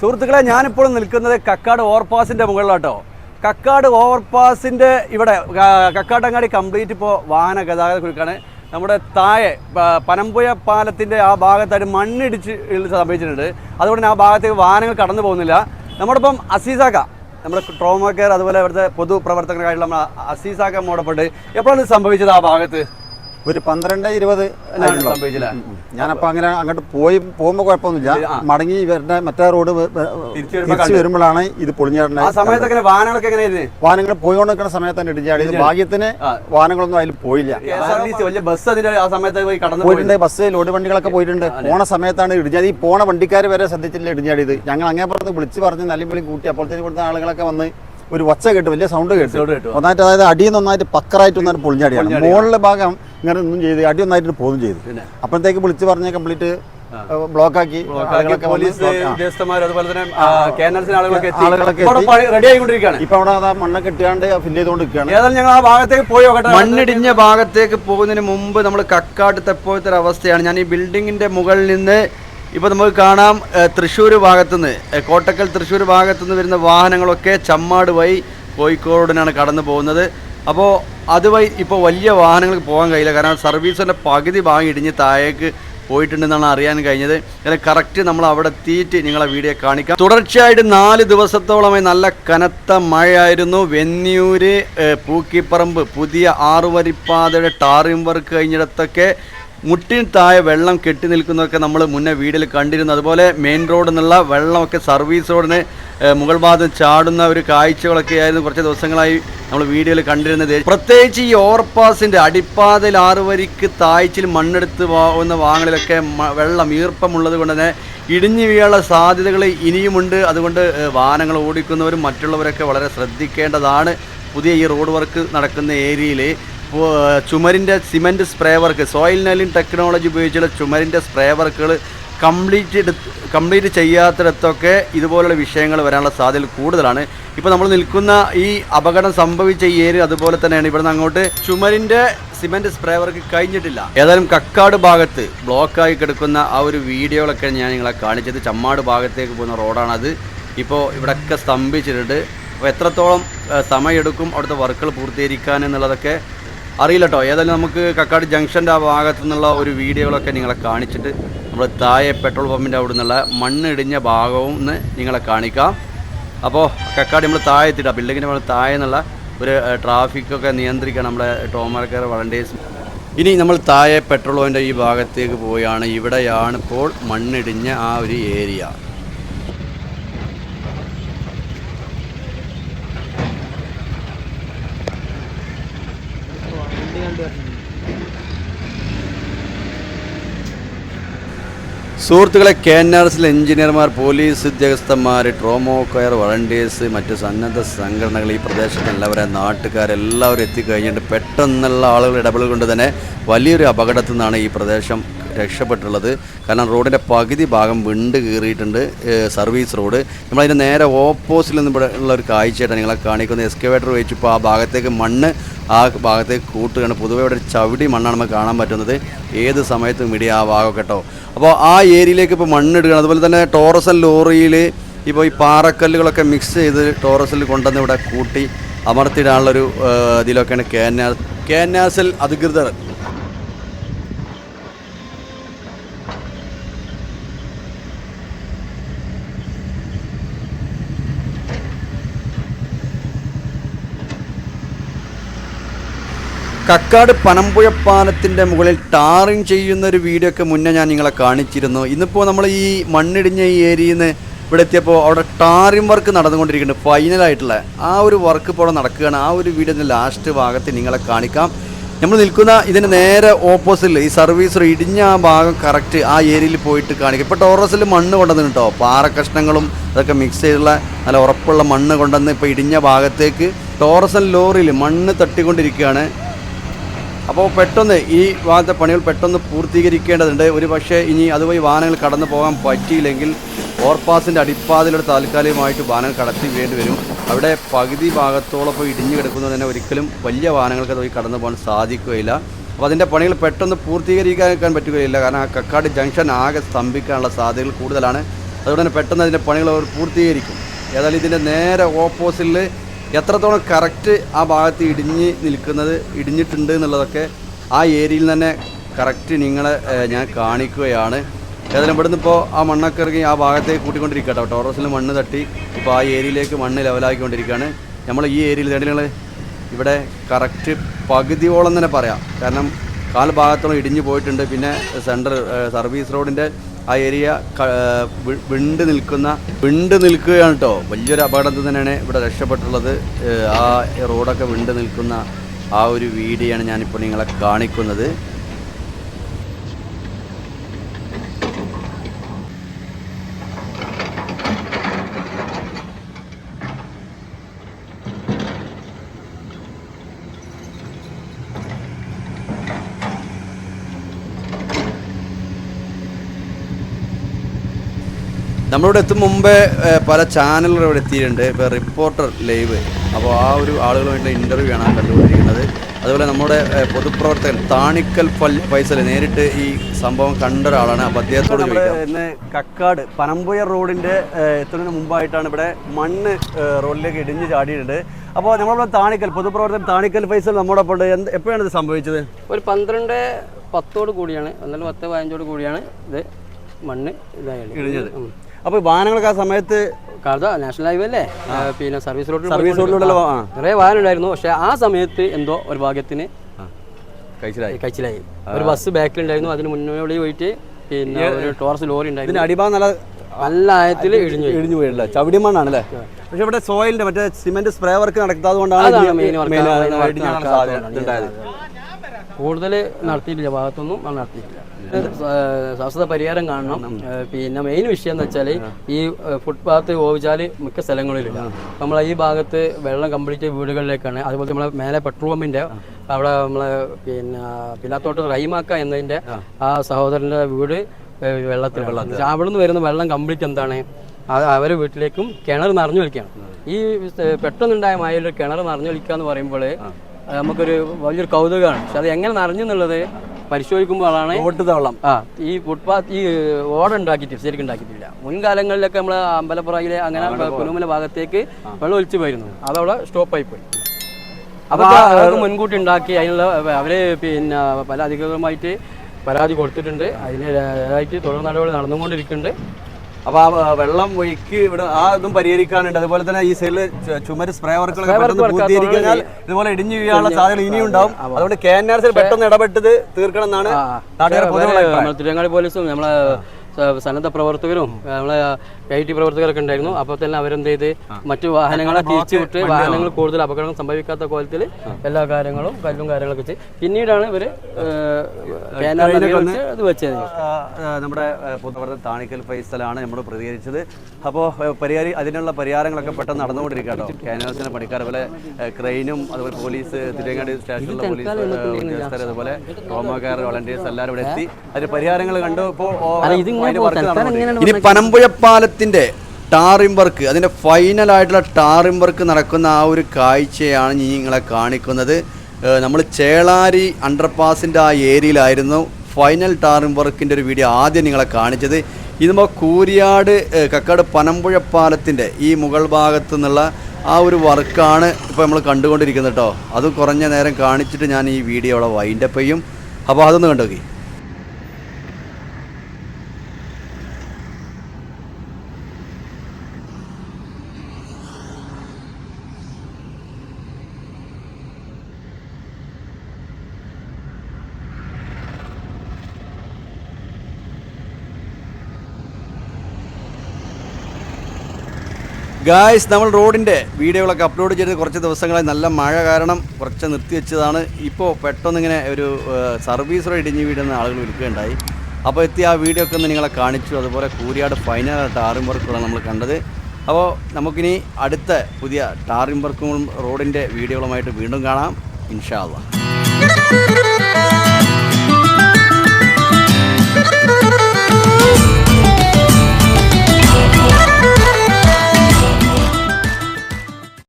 സുഹൃത്തുക്കളെ ഞാനിപ്പോൾ നിൽക്കുന്നത് കക്കാട് ഓവർപാസിന്റെ മുകളിലാട്ടോ. കക്കാട് ഓവർപാസിന്റെ ഇവിടെ കക്കാട്ടങ്ങാടി കംപ്ലീറ്റ് ഇപ്പോൾ വാഹന ഗതാഗത കുരുക്കാണ്. നമ്മുടെ താഴെ പനമ്പുയ പാലത്തിന്റെ ആ ഭാഗത്തായിട്ട് മണ്ണിടിച്ച് സംഭവിച്ചിട്ടുണ്ട്. അതുകൊണ്ട് ആ ഭാഗത്തേക്ക് വാഹനങ്ങൾ കടന്നു പോകുന്നില്ല. നമ്മുടെ ഇപ്പം അസീസാക്ക നമ്മുടെ ട്രോമ കെയർ അതുപോലെ ഇവിടുത്തെ പൊതുപ്രവർത്തകരായിട്ടുള്ള നമ്മുടെ അസീസാക്ക മോടപ്പെട്ട് എപ്പോഴാണ് സംഭവിച്ചത് ആ ഭാഗത്ത്? ഒരു പന്ത്രണ്ട് ഇരുപത് ആയിട്ടുണ്ടാവും. സംഭവിച്ചില്ല ഉം, ഉം. ഞാനപ്പോ അങ്ങനെ അങ്ങോട്ട് പോയി പോകുമ്പോൾ കുഴപ്പമൊന്നുമില്ല. മടങ്ങി ഇവരുടെ മറ്റേ റോഡ് തിരിച്ച്. വരുമ്പോഴാണ് ഇത് പൊളിഞ്ഞാടുന്നത് വാഹനങ്ങൾ പോയിക്കൊണ്ട് നിൽക്കുന്ന സമയത്താണ് ഇടിഞ്ഞാടിയത് ഭാഗ്യത്തിന് വാഹനങ്ങളൊന്നും അതിൽ പോയില്ല. പോയിട്ടുണ്ട്. ബസ് ലോഡ് വണ്ടികളൊക്കെ പോയിട്ടുണ്ട്. പോണ സമയത്താണ് ഇടിഞ്ഞാടി ഈ പോണ വണ്ടിക്കാർ വരെ ശ്രദ്ധിച്ചില്ല ഇടിഞ്ഞാടിയത് ഞങ്ങൾ അങ്ങേപ്പുറത്ത് വിളിച്ച് പറഞ്ഞ് നല്ല വിളി കൂട്ടി അപ്പോഴത്തേക്ക് കൊടുത്ത ആളുകളൊക്കെ വന്ന് ഒരു ഒച്ച കേട്ട് വലിയ സൗണ്ട് കേട്ടു. ഒന്നായിട്ട് അതായത് അടിയിൽ നിന്ന് ഒന്നായിട്ട് പക്കറായിട്ട് ഒന്നായിട്ട് പൊളിഞ്ഞടിയാണ്. മുകളിലെ ഭാഗം ഇങ്ങനെ ഒന്നും ചെയ്ത് അടി ഒന്നായിട്ട് പോകും ചെയ്തു. അപ്പോഴത്തേക്ക് വിളിച്ച് പറഞ്ഞ കംപ്ലീറ്റ് ബ്ലോക്കാക്കി പോലീസ് ഉദ്യോഗസ്ഥന്മാർ അതുപോലെ തന്നെ ആളുകളൊക്കെ റെഡി ആയിക്കൊണ്ടിരിക്കുകയാണ്. ഇപ്പൊ അവിടെ അതാ മണ്ണ് കെട്ടിയാണ്ട് ഫില്ല് ചെയ്തുകൊണ്ട് നിൽക്കുകയാണ് ഏതായാലും ഞങ്ങൾ ആ ഭാഗത്തേക്ക് പോയി നോക്കട്ടെ മണ്ണിടിഞ്ഞ ഭാഗത്തേക്ക് പോകുന്നതിന് മുമ്പ് നമ്മൾ കക്കാട്ട് തെപ്പോഴത്തെ ഒരു അവസ്ഥയാണ് ഞാൻ ഈ ബിൽഡിങ്ങിന്റെ മുകളിൽ നിന്ന് ഇപ്പോൾ നമുക്ക് കാണാം തൃശ്ശൂർ ഭാഗത്തുനിന്ന് കോട്ടക്കൽ തൃശ്ശൂർ ഭാഗത്തുനിന്ന് വരുന്ന വാഹനങ്ങളൊക്കെ ചമ്മാട് വഴി കോഴിക്കോടിനാണ് കടന്നു പോകുന്നത്. അപ്പോൾ അതുവഴി ഇപ്പോൾ വലിയ വാഹനങ്ങൾക്ക് പോകാൻ കഴിയില്ല. കാരണം സർവീസിന്റെ പകുതി ഭാഗം ഇടിഞ്ഞ് താഴേക്ക് പോയിട്ടുണ്ടെന്നാണ് അറിയാൻ കഴിഞ്ഞത്. അങ്ങനെ കറക്റ്റ് നമ്മൾ അവിടെ എത്തിയിട്ട് നിങ്ങളെ വീഡിയോ കാണിക്കാം. തുടർച്ചയായിട്ട് നാല് ദിവസത്തോളമായി നല്ല കനത്ത മഴയായിരുന്നു. വെന്നിയൂര് ഏഹ്, പൂക്കിപ്പറമ്പ് പുതിയ ആറുവരിപ്പാതയുടെ ടാറിംഗ് വർക്ക് കഴിഞ്ഞിടത്തൊക്കെ മുട്ടിന് താഴെ വെള്ളം കെട്ടി നിൽക്കുന്നതൊക്കെ നമ്മൾ മുന്നേ വീടിൽ കണ്ടിരുന്നു. അതുപോലെ മെയിൻ റോഡിൽ നിന്നുള്ള വെള്ളമൊക്കെ സർവീസ് റോഡിന് മുകൾ ഭാഗത്ത് ചാടുന്ന ഒരു കാഴ്ചകളൊക്കെ ആയിരുന്നു കുറച്ച് ദിവസങ്ങളായി നമ്മൾ വീഡിയോയിൽ കണ്ടിരുന്നത്. പ്രത്യേകിച്ച് ഈ ഓവർപാസിന്റെ അടിപ്പാതയിൽ ആറുവരിക്ക് താഴ്ചയിൽ മണ്ണെടുത്ത് പോകുന്ന വാങ്ങലിലൊക്കെ വെള്ളം ഈർപ്പമുള്ളത് കൊണ്ട് തന്നെ ഇടിഞ്ഞു വീഴാനുള്ള സാധ്യതകൾ ഇനിയുമുണ്ട്. അതുകൊണ്ട് വാഹനങ്ങൾ ഓടിക്കുന്നവരും മറ്റുള്ളവരൊക്കെ വളരെ ശ്രദ്ധിക്കേണ്ടതാണ്. പുതിയ ഈ റോഡ് വർക്ക് നടക്കുന്ന ഏരിയയിൽ. ചുമരിന്റെ cement spray work soil nailing technology ഉപയോഗിച്ചുള്ള ചുമരിന്റെ സ്പ്രേ വർക്കുകൾ കംപ്ലീറ്റ് കംപ്ലീറ്റ് ചെയ്യാത്തിടത്തൊക്കെ ഇതുപോലുള്ള വിഷയങ്ങൾ വരാനുള്ള സാധ്യത കൂടുതലാണ്. ഇപ്പോൾ നമ്മൾ നിൽക്കുന്ന ഈ അപകടം സംഭവിച്ച ഈ ഏരിയ അതുപോലെ തന്നെയാണ്. ഇവിടുന്ന് അങ്ങോട്ട് ചുമരിന്റെ സിമന്റ് സ്പ്രേ വർക്ക് കഴിഞ്ഞിട്ടില്ല. ഏതായാലും കക്കാട് ഭാഗത്ത് ബ്ലോക്കായി കിടക്കുന്ന ആ ഒരു വീഡിയോകളൊക്കെ ഞാൻ നിങ്ങളെ കാണിച്ചത്. ചമ്മാട് ഭാഗത്തേക്ക് പോകുന്ന റോഡാണത് ഇപ്പോൾ ഇവിടെയൊക്കെ സ്തംഭിച്ചിട്ടുണ്ട്. അപ്പോൾ എത്രത്തോളം സമയമെടുക്കും അവിടുത്തെ വർക്കുകൾ പൂർത്തീകരിക്കാൻ എന്നുള്ളതൊക്കെ അറിയില്ല കേട്ടോ ഏതായാലും നമുക്ക് കക്കാട് ജംഗ്ഷന്റെ ആ ഭാഗത്തു നിന്നുള്ള ഒരു വീഡിയോകളൊക്കെ നിങ്ങളെ കാണിച്ചിട്ട് നമ്മൾ താഴെ പെട്രോൾ പമ്പിന്റെ അവിടെ നിന്നുള്ള മണ്ണിടിഞ്ഞ ഭാഗവും നിങ്ങളെ കാണിക്കാം. അപ്പോൾ കക്കാട് നമ്മൾ താഴെ എത്തിയിട്ടാണ് ബിൽഡിങ്ങിന്റെ നമ്മൾ താഴെ നിന്നുള്ള ഒരു ട്രാഫിക്കൊക്കെ നിയന്ത്രിക്കാൻ നമ്മുടെ ടോമർക്കർ വളണ്ടേഴ്സ് ഇനി നമ്മൾ താഴെ പെട്രോൾ പമ്പിന്റെ ഈ ഭാഗത്തേക്ക് പോവുകയാണ് ഇവിടെയാണ് ഇപ്പോൾ മണ്ണിടിഞ്ഞ ആ ഒരു ഏരിയ. സുഹൃത്തുക്കളെ കെ എൻ ആർ എസിലെ എഞ്ചിനീയർമാർ പോലീസ് ഉദ്യോഗസ്ഥന്മാർ ട്രോമോ കെയർ വളണ്ടിയേഴ്സ് മറ്റ് സന്നദ്ധ സംഘടനകൾ ഈ പ്രദേശത്ത് എല്ലാവരും നാട്ടുകാരെല്ലാവരും എത്തിക്കഴിഞ്ഞിട്ട് പെട്ടെന്നുള്ള ആളുകൾ ഇടപെടൽ കൊണ്ട് തന്നെ വലിയൊരു അപകടത്തിൽ നിന്നാണ് ഈ പ്രദേശം രക്ഷപ്പെട്ടുള്ളത്. കാരണം റോഡിന്റെ പകുതി ഭാഗം വിണ്ട് കീറിയിട്ടുണ്ട് സർവീസ് റോഡ്. നമ്മളതിന്റെ നേരെ ഓപ്പോസിറ്റിൽ നിന്ന് ഇവിടെ ഉള്ള ഒരു കാഴ്ചയായിട്ടാണ് നിങ്ങളെ കാണിക്കുന്നത്. എക്സ്കവേറ്റർ വെച്ചിപ്പോൾ ആ ഭാഗത്തേക്ക് മണ്ണ് ആ ഭാഗത്തെ കൂട്ടുകയാണ് പൊതുവെ ഇവിടെ ചവിടി മണ്ണാണ് നമുക്ക് കാണാൻ പറ്റുന്നത്. ഏത് സമയത്തും ഇടിയ ആ ഭാഗം കേട്ടോ. അപ്പോൾ ആ ഏരിയയിലേക്ക് ഇപ്പോൾ മണ്ണിടുകയാണ്. അതുപോലെ തന്നെ ടോറസൽ ലോറിയിൽ ഇപ്പോൾ ഈ പാറക്കല്ലുകളൊക്കെ മിക്സ് ചെയ്ത് ടോറസിൽ കൊണ്ടുവന്ന് ഇവിടെ കൂട്ടി അമർത്തിയിടാനുള്ളൊരു ഇതിലൊക്കെയാണ് കെ എൻ അധികൃതർ കക്കാട് പനമ്പുഴ പാലത്തിന്റെ മുകളിൽ ടാറിങ് ചെയ്യുന്ന ഒരു വീഡിയോ ഒക്കെ മുന്നേ ഞാൻ നിങ്ങളെ കാണിച്ചിരുന്നു. ഇന്നിപ്പോൾ നമ്മൾ ഈ മണ്ണിടിഞ്ഞ ഈ ഏരിയയിൽ നിന്ന് ഇവിടെ എത്തിയപ്പോൾ അവിടെ ടാറിങ് വർക്ക് നടന്നുകൊണ്ടിരിക്കുന്നുണ്ട്. ഫൈനലായിട്ടുള്ള ആ ഒരു വർക്ക് ഇപ്പോൾ അവിടെ നടക്കുകയാണ്. ആ ഒരു വീഡിയോ ലാസ്റ്റ് ഭാഗത്ത് നിങ്ങളെ കാണിക്കാം. നമ്മൾ നിൽക്കുന്ന ഇതിന് നേരെ ഓപ്പോസിറ്റിൽ ഈ സർവീസ് ഇടിഞ്ഞ ആ ഭാഗം കറക്റ്റ് ആ ഏരിയയിൽ പോയിട്ട് കാണിക്കും. ഇപ്പോൾ ടോറസിൽ മണ്ണ് കൊണ്ടുവന്നു കേട്ടോ പാറ കഷ്ണങ്ങളും അതൊക്കെ മിക്സ് ചെയ്തുള്ള നല്ല ഉറപ്പുള്ള മണ്ണ് കൊണ്ടുവന്ന് ഇപ്പോൾ ഇടിഞ്ഞ ഭാഗത്തേക്ക് ടോറസൽ ലോറിയിൽ മണ്ണ് തട്ടിക്കൊണ്ടിരിക്കുകയാണ്. അപ്പോൾ പെട്ടെന്ന് ഈ ഭാഗത്തെ പണികൾ പെട്ടെന്ന് പൂർത്തീകരിക്കേണ്ടതുണ്ട്. ഒരു പക്ഷേ ഇനി അതുവഴി വാഹനങ്ങൾ കടന്നു പോകാൻ പറ്റിയില്ലെങ്കിൽ ഓവർപാസിന്റെ അടിപ്പാതിലൂടെ താൽക്കാലികമായിട്ട് വാഹനങ്ങൾ കടത്തി വേണ്ടി വരും. അവിടെ പകുതി ഭാഗത്തോളം ഇപ്പോൾ ഇടിഞ്ഞു കിടക്കുന്നത് തന്നെ ഒരിക്കലും വലിയ വാഹനങ്ങൾക്ക് അതുവഴി കടന്നു പോകാൻ സാധിക്കുകയില്ല. അപ്പോൾ അതിന്റെ പണികൾ പെട്ടെന്ന് പൂർത്തീകരിക്കാൻ പറ്റുകയില്ല. കാരണം ആ കക്കാട് ജംഗ്ഷൻ ആകെ സ്തംഭിക്കാനുള്ള സാധ്യതകൾ കൂടുതലാണ്. അതുകൊണ്ട് തന്നെ പെട്ടെന്ന് അതിന്റെ പണികൾ അവർ പൂർത്തീകരിക്കും. ഏതായാലും ഇതിന്റെ നേരെ ഓപ്പോസിറ്റിൽ എത്രത്തോളം കറക്റ്റ് ആ ഭാഗത്ത് ഇടിഞ്ഞ് നിൽക്കുന്നത് ഇടിഞ്ഞിട്ടുണ്ട് എന്നുള്ളതൊക്കെ ആ ഏരിയയിൽ തന്നെ കറക്റ്റ് നിങ്ങളെ ഞാൻ കാണിക്കുകയാണ്. ഏതായാലും ഇവിടുന്ന് ഇപ്പോൾ ആ മണ്ണൊക്കെ ഇറങ്ങി ആ ഭാഗത്തേക്ക് കൂട്ടിക്കൊണ്ടിരിക്കുക കേട്ടോ. ടോറസിൽ മണ്ണ് തട്ടി ഇപ്പോൾ ആ ഏരിയയിലേക്ക് മണ്ണ് ലെവലാക്കിക്കൊണ്ടിരിക്കുകയാണ്. നമ്മൾ ഈ ഏരിയയിൽ നിങ്ങൾ ഇവിടെ കറക്റ്റ് പകുതിയോളം തന്നെ പറയാം. കാരണം കാൽ ഭാഗത്തോളം ഇടിഞ്ഞു പോയിട്ടുണ്ട്. പിന്നെ സെൻട്രൽ സർവീസ് റോഡിന്റെ ആ ഏരിയ വിണ്ട് നിൽക്കുന്ന വിണ്ട് നിൽക്കുകയാണ് കേട്ടോ വലിയൊരു അപകടം തന്നെയാണ് ഇവിടെ രക്ഷപ്പെട്ടുള്ളത്. ആ റോഡൊക്കെ വിണ്ട് നിൽക്കുന്ന ആ ഒരു വീഡിയോയാണ് ഞാനിപ്പോൾ നിങ്ങളെ കാണിക്കുന്നത്. നമ്മളിവിടെ എത്തും മുമ്പേ പല ചാനലുകൾ ഇവിടെ എത്തിയിട്ടുണ്ട്. ഇപ്പോൾ റിപ്പോർട്ടർ ലൈവ്. അപ്പോൾ ആ ഒരു ആളുകളുമായിട്ടുള്ള ഇന്റർവ്യൂ ആണ് കണ്ടുകൊണ്ടിരിക്കുന്നത്. അതുപോലെ നമ്മുടെ പൊതുപ്രവർത്തകൻ താണിക്കൽ ഫൽ- ഫൈസൽ നേരിട്ട് ഈ സംഭവം കണ്ട ഒരാളാണ്. അപ്പോൾ അദ്ദേഹത്തോട് ചോദിക്കാം. ഇന്ന് കക്കാട് പനമ്പുയ റോഡിന്റെ എത്തുന്നതിന് മുമ്പായിട്ടാണ് ഇവിടെ മണ്ണ് റോഡിലേക്ക് ഇടിഞ്ഞ് ചാടിയിട്ടുണ്ട്. അപ്പോൾ നമ്മളിവിടെ താണിക്കൽ പൊതുപ്രവർത്തകൻ താണിക്കൽ ഫൈസൽ നമ്മുടെ ഉണ്ട് എന്ത് എപ്പോഴാണ് ഇത് സംഭവിച്ചത്? ഒരു പന്ത്രണ്ട് പത്തോട് കൂടിയാണ്. എന്നാലും പത്ത് പതിനഞ്ചോട് കൂടിയാണ് ഇത് മണ്ണ് ഇതായത്. ഇടിഞ്ഞത്. അപ്പോൾ വാഹനങ്ങളൊക്കെ ആ സമയത്ത് കാരണം നാഷണൽ ഹൈവേ അല്ലേ? പിന്നെ സർവീസ് റോഡ് സർവീസ് റോഡിലുള്ള നിറയെ വാഹനം ഉണ്ടായിരുന്നു പക്ഷെ ആ സമയത്ത് എന്തോ ഒരു ഭാഗ്യത്തിന് കഴിച്ചിലായി. ഒരു ബസ് ബാക്കിലുണ്ടായിരുന്നു അതിന് മുന്നോടി പോയിട്ട് പിന്നെ ഒരു ടോറസ് ലോറി ഉണ്ടായിരുന്നു. അടിഭാഗം നല്ല നല്ല ആയത്തിൽ ഇടിഞ്ഞു. ഇടിഞ്ഞു മണ്ണാണ് അല്ലേ? പക്ഷെ ഇവിടെ സോയിലിന്റെ മറ്റേ സിമെന്റ് സ്പ്രേ വർക്ക് നടക്കാത്തത് കൊണ്ടാണ് കൂടുതൽ നടത്തിയിട്ടില്ല. ഭാഗത്തൊന്നും നടത്തിയിട്ടില്ല. ശാശ്വത പരിഹാരം കാണണം. പിന്നെ മെയിൻ വിഷയം എന്ന് വെച്ചാൽ ഈ ഫുട്പാത്ത് ഓവിച്ചാൽ മിക്ക സ്ഥലങ്ങളിലില്ല നമ്മൾ ഈ ഭാഗത്ത് വെള്ളം കംപ്ലീറ്റ് വീടുകളിലേക്കാണ്. അതുപോലെ നമ്മളെ മേലെ പെട്രോൾ പമ്പിന്റെ അവിടെ നമ്മളെ പിന്നെ പിലാത്തോട്ട് റൈമാക്ക എന്നതിന്റെ ആ. സഹോദരന്റെ വീട് വെള്ളത്തിൽ അവിടെ നിന്ന് വരുന്ന വെള്ളം കംപ്ലീറ്റ് എന്താണ്? അവരെ വീട്ടിലേക്കും കിണർ നിറഞ്ഞു വലിക്കുകയാണ് ഈ പെട്ടെന്നുണ്ടായ മഴയിൽ കിണർ നിറഞ്ഞു വലിക്കുക എന്ന് പറയുമ്പോൾ നമുക്കൊരു വലിയൊരു കൗതുകമാണ്. പക്ഷെ അത് എങ്ങനെ നിറഞ്ഞു എന്നുള്ളത് പരിശോധിക്കുമ്പോഴാണ് തവളം ആ ഈ ഫുട്പാത്ത് ഈ ഓട ഉണ്ടാക്കിയിട്ടില്ല ശരിക്കും ഉണ്ടാക്കിയിട്ടില്ല. മുൻകാലങ്ങളിലൊക്കെ നമ്മൾ അമ്പലപ്പുറയിലെ അങ്ങനെ കുനുമല ഭാഗത്തേക്ക് വെള്ളം ഒലിച്ചു പോയിരുന്നു. അതവിടെ സ്റ്റോപ്പായി പോയി. അപ്പൊ അതൊക്കെ മുൻകൂട്ടി ഉണ്ടാക്കി അതിനുള്ള അവർ പിന്നെ പല അധികൃതരുമായിട്ട് പരാതി കൊടുത്തിട്ടുണ്ട്. അതിനായിട്ട് തുടർ നടപടി നടന്നുകൊണ്ടിരിക്കുന്നുണ്ട്. അപ്പൊ ആ വെള്ളം ഒഴുക്കി ഇവിടെ ആ ഇതും പരിഹരിക്കാനുണ്ട്. അതുപോലെ തന്നെ ഈ സൈഡിൽ ചുമര് സ്പ്രേ വർക്കുകളൊക്കെ പെട്ടെന്ന് ഇതുപോലെ ഇടിഞ്ഞു വീഴാനുള്ള സാധ്യത ഇനിയും ഉണ്ടാവും. അതുകൊണ്ട് കെ എൻ ആർ സി പെട്ടെന്ന് ഇടപെട്ടത് തീർക്കണം എന്നാണ് നാട്ടുകാരെ പൊതുവെ തിരുവങ്ങാടി പോലീസും നമ്മളെ സന്നദ്ധ പ്രവർത്തകരും നമ്മളെ ഐ ടി പ്രവർത്തകരൊക്കെ ഉണ്ടായിരുന്നു. അപ്പോൾ തന്നെ അവരെന്ത് ചെയ്ത്? മറ്റു വാഹനങ്ങളെ തിരിച്ചു വിട്ട് വാഹനങ്ങൾ കൂടുതൽ അപകടങ്ങൾ സംഭവിക്കാത്ത കോലത്തിൽ എല്ലാ കാര്യങ്ങളും കല്ലും കാര്യങ്ങളൊക്കെ വെച്ച് പിന്നീടാണ് ഇവർ ഇത് വെച്ചത്. നമ്മുടെ താണിക്കൽ ഫൈസലാണ് നമ്മൾ പ്രതികരിച്ചത്. അപ്പോൾ പരിഹാരി അതിനുള്ള പരിഹാരങ്ങളൊക്കെ പെട്ടെന്ന് നടന്നുകൊണ്ടിരിക്കുക കേട്ടോ. പണിക്കാർ അതുപോലെ ആ, ക്രെയിനും അതുപോലെ പോലീസ് തിരുവങ്ങാടി സ്റ്റേഷനിലെ പോലീസ് ഉദ്യോഗസ്ഥർ അതുപോലെ റോമാക്കാർ വളണ്ടിയേഴ്സ് എല്ലാവരും ഇവിടെ എത്തി. അതിന് പരിഹാരങ്ങൾ കണ്ടു. ഇപ്പോൾ ഇനി പനമ്പുഴ പാലത്തിന്റെ ടാറിം വർക്ക് അതിന്റെ ഫൈനൽ ആയിട്ടുള്ള ടാറിം വർക്ക് നടക്കുന്ന ആ ഒരു കാഴ്ചയാണ് ഇനി നിങ്ങളെ കാണിക്കുന്നത്. നമ്മൾ ചേളാരി അണ്ടർപാസിന്റെ ആ ഏരിയയിലായിരുന്നു ഫൈനൽ ടാറിം വർക്കിന്റെ ഒരു വീഡിയോ ആദ്യം നിങ്ങളെ കാണിച്ചത്. ഇതുമ്പോൾ കൂരിയാട് കക്കാട് പനമ്പുഴ പാലത്തിന്റെ ഈ മുകൾ ഭാഗത്തു നിന്നുള്ള ആ ഒരു വർക്കാണ് ഇപ്പോൾ നമ്മൾ കണ്ടുകൊണ്ടിരിക്കുന്നത് കേട്ടോ അത് കുറഞ്ഞ നേരം കാണിച്ചിട്ട് ഞാൻ ഈ വീഡിയോ അവിടെ വൈൻഡപ്പ് ചെയ്യും. അപ്പോൾ അതൊന്ന് കണ്ടോക്കി. ഗായ്സ് നമ്മൾ റോഡിന്റെ വീഡിയോകളൊക്കെ അപ്ലോഡ് ചെയ്ത് കുറച്ച് ദിവസങ്ങളായി നല്ല മഴ കാരണം കുറച്ച് നിർത്തി വെച്ചതാണ്. ഇപ്പോൾ പെട്ടെന്ന് ഇങ്ങനെ ഒരു സർവീസ് റോഡ് ഇടിഞ്ഞ് വീടുന്ന ആളുകൾ വിൽക്കുകയുണ്ടായി അപ്പോൾ എത്തി ആ വീഡിയോ ഒക്കെ ഒന്ന് നിങ്ങളെ കാണിച്ചു. അതുപോലെ കൂരിയാട് ഫൈനൽ ടാറിംഗ് വർക്കുകളാണ് നമ്മൾ കണ്ടത്. അപ്പോൾ നമുക്കിനി അടുത്ത പുതിയ ടാറിംഗ് വർക്കും റോഡിന്റെ വീഡിയോകളുമായിട്ട് വീണ്ടും കാണാം. ഇൻഷാ അള്ളാ.